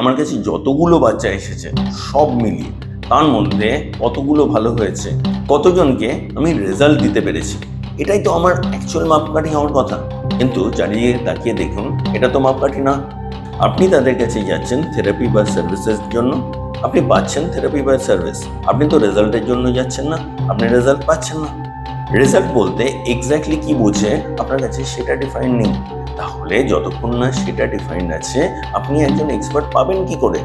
আমার কাছে যতগুলো বাচ্চা এসেছে, সব মিলিয়ে তার মধ্যে কতগুলো ভালো হয়েছে, কতজনকে আমি রেজাল্ট দিতে পেরেছি, এটাই তো আমার অ্যাকচুয়াল মাপকাঠি হওয়ার কথা। কিন্তু চারিদিকে তাকিয়ে দেখুন, এটা তো মাপকাঠি না। আপনি তাদের কাছে যাচ্ছেন থেরাপি বা সার্ভিসের জন্য। আপনি পাচ্ছেন থেরাপি বা সার্ভিস আপনি তো রেজাল্টের জন্য যাচ্ছেন না, আপনি রেজাল্ট পাচ্ছেন না। রেজাল্ট বলতে এক্স্যাক্টলি কি বোঝে, আপনার কাছে সেটা ডিফাইন নেই। তাহলে যতক্ষণ না সেটা ডিফাইন্ড আছে, আপনি একজন এক্সপার্ট পাবেন কি করে?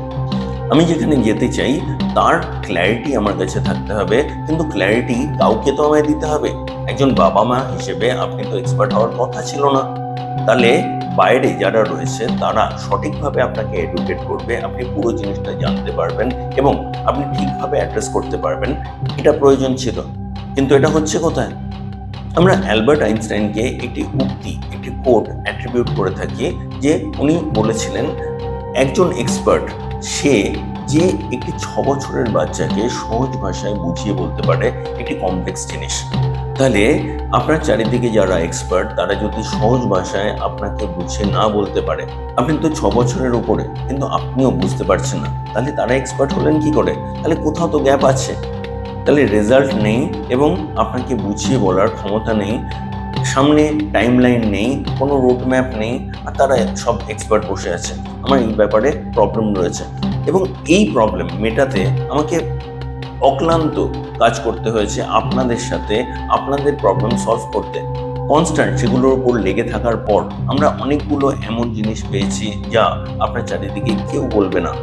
আমি যেখানে যেতে চাই, তার ক্ল্যারিটি আমার কাছে থাকতে হবে, কিন্তু ক্ল্যারিটি কাউকে তো আমায় দিতে হবে। একজন বাবা মা হিসেবে আপনি তো এক্সপার্ট হওয়ার কথা ছিল না। তাহলে বাইরে যারা রয়েছে, তারা সঠিকভাবে আপনাকে এডুকেট করবে, আপনি পুরো জিনিসটা জানতে পারবেন এবং আপনি ঠিকভাবে অ্যাড্রেস করতে পারবেন। এটা প্রয়োজন ছিল। কিন্তু এটা হচ্ছে কোথায়? আমরা অ্যালবার্ট আইনস্টাইনকে একটি উক্তি, একটি কোট অ্যাট্রিবিউট করে থাকি যে উনি বলেছিলেন, একজন এক্সপার্ট সে যে একটি ছ বছরের বাচ্চাকে সহজ ভাষায় বুঝিয়ে বলতে পারে একটি কমপ্লেক্স জিনিস। তাহলে আপনার চারিদিকে যারা এক্সপার্ট তারা যদি সহজ ভাষায় আপনাকে বুঝে না বলতে পারে, আপনি তো ছ বছরের উপরে, কিন্তু আপনিও বুঝতে পারছেন না, তাহলে তারা এক্সপার্ট হলেন কি করে? তাহলে কোথাও তো গ্যাপ আছে। তাহলে রেজাল্ট নেই এবং আপনাকে বুঝিয়ে বলার ক্ষমতা নেই, সামনে টাইম লাইন নেই, কোনো রোড ম্যাপ নেই, আর তারা সব এক্সপার্ট বসে আছে। আমার এই ব্যাপারে প্রবলেম রয়েছে। এবং এই প্রবলেম মেটাতে আমাকে অক্লান্ত কাজ করতে হয়েছে আপনাদের সাথে আপনাদের প্রবলেম সলভ করতে। কনস্ট্যান্ট সেগুলোর উপর লেগে থাকার পর আমরা অনেকগুলো এমন জিনিস পেয়েছি যা আপনার চারিদিকে কেউ বলবে না।